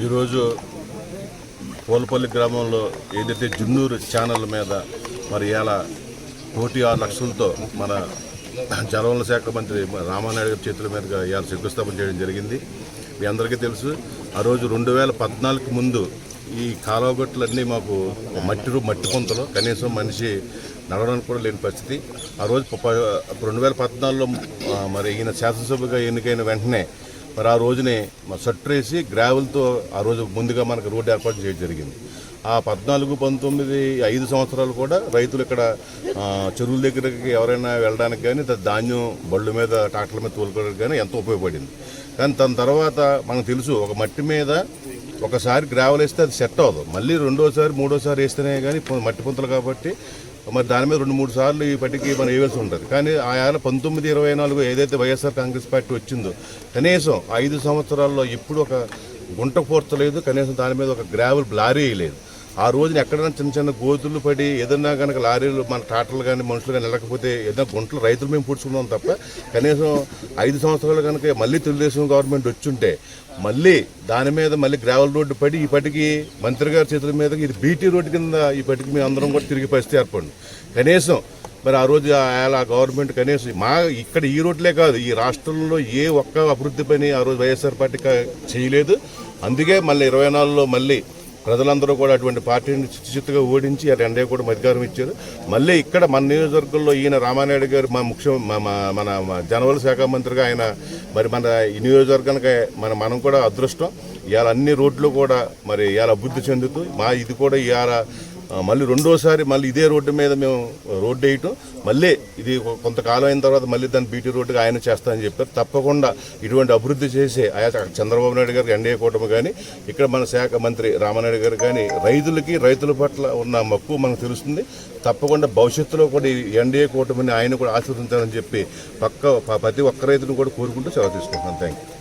ఈరోజు పోలపల్లి గ్రామంలో ఏదైతే జున్నూరు ఛానల్ మీద మరి ఇలా కోటి ఆరు లక్షలతో మన జలవనరుల శాఖ మంత్రి రామానాయుడు గారి చేతుల మీదుగా ఇవాళ శంకుస్థాపన చేయడం జరిగింది. మీ అందరికీ తెలుసు ఆ రోజు రెండు వేల పద్నాలుగు ముందు ఈ కాలువగొట్లన్నీ మాకు మట్టి మట్టి కొంతలు కనీసం మనిషి నడవడానికి కూడా లేని పరిస్థితి. ఆ రోజు ప- రెండు వేల పద్నాలుగులో మరి ఈయన శాసనసభగా ఎన్నికైన వెంటనే మరి ఆ రోజునే మా సట్రేసి గ్రావెల్తో ఆ రోజు ముందుగా మనకు రోడ్డు ఏర్పాటు చేయడం జరిగింది. ఆ పద్నాలుగు పంతొమ్మిది ఐదు సంవత్సరాలు కూడా రైతులు ఇక్కడ చెరువుల దగ్గరికి ఎవరైనా వెళ్ళడానికి కానీ ధాన్యం బళ్ళు మీద ట్రాక్టర్ల మీద తోలుకోవడానికి కానీ ఎంతో ఉపయోగపడింది. కానీ దాని తర్వాత మనకు తెలుసు ఒక మట్టి మీద ఒకసారి గ్రావెల్ వేస్తే అది సెట్ అవ్వదు. మళ్ళీ రెండోసారి మూడోసారి వేస్తేనే కానీ మట్టి పుంతలు కాబట్టి మరి దాని మీద రెండు మూడు సార్లు ఈ పట్టికి మనం వేయవలసి ఉంటుంది. కానీ ఆ పంతొమ్మిది ఇరవై నాలుగు ఏదైతే వైఎస్ఆర్ కాంగ్రెస్ పార్టీ వచ్చిందో కనీసం ఐదు సంవత్సరాల్లో ఇప్పుడు ఒక గుంట పూర్తలేదు కనీసం దాని మీద ఒక గ్రావెల్ బ్లారీ వేయలేదు. ఆ రోజున ఎక్కడైనా చిన్న చిన్న గోతులు పడి ఏదన్నా కనుక లారీలు మన ట్రాక్టర్లు కానీ మనుషులు కానీ వెళ్ళకపోతే ఏదైనా గుంటలు రైతులు మేము పూడ్చుకున్నాం తప్ప కనీసం ఐదు సంవత్సరాలు కనుక మళ్ళీ తెలుగుదేశం గవర్నమెంట్ వచ్చుంటే మళ్ళీ దాని మీద మళ్ళీ గ్రావెల్ రోడ్డు పడి ఇప్పటికీ మంత్రి గారి చేతుల మీద ఇది బీటీ రోడ్డు కింద ఇప్పటికి మేము అందరం కూడా తిరిగి పరిస్థితి ఏర్పడి కనీసం మరి ఆ రోజు ఆ గవర్నమెంట్ కనీసం మా ఇక్కడ ఈ రోడ్లే కాదు ఈ రాష్ట్రంలో ఏ ఒక్క అభివృద్ధి పని ఆ రోజు వైఎస్ఆర్ పార్టీ చేయలేదు. అందుకే మళ్ళీ ఇరవై నాలుగులో మళ్ళీ ప్రజలందరూ కూడా అటువంటి పార్టీని చిత్తుగా ఓడించి ఆ రెండే కూడా అధికారం ఇచ్చారు. మళ్ళీ ఇక్కడ మన నియోజకవర్గంలో ఈయన రామానాయుడు గారు మా ముఖ్య మా- మన జనవరి జనవల శాఖ మంత్రిగా ఆయన మరి మన ఈ నియోజకవర్గానికి మన మనం కూడా అదృష్టం. ఇవాళ అన్ని రోడ్లు కూడా మరి ఇవాళ అభివృద్ధి చెందుతూ మా ఇది కూడా ఇవాళ మళ్ళీ రెండోసారి మళ్ళీ ఇదే రోడ్డు మీద మేము రోడ్డు వేయటం. మళ్ళీ ఇది కొంతకాలం అయిన తర్వాత మళ్ళీ దాన్ని బీటీ రోడ్డుగా ఆయన చేస్తానని చెప్పారు. తప్పకుండా ఇటువంటి అభివృద్ధి చేసే ఆయా చంద్రబాబు నాయుడు గారికి ఎన్డీఏ కూటమి కానీ ఇక్కడ మన శాఖ మంత్రి రామనాయుడు గారు కానీ రైతులకి రైతుల పట్ల ఉన్న మక్కువ మనకు తెలుస్తుంది. తప్పకుండా భవిష్యత్తులో కూడా ఈ ఎన్డీఏ కూటమిని ఆయన కూడా ఆశీర్వదించాలని చెప్పి పక్క ప- ప్రతి ఒక్క రైతును కూడా కోరుకుంటూ సెలవు తీసుకుంటున్నాను. Thank you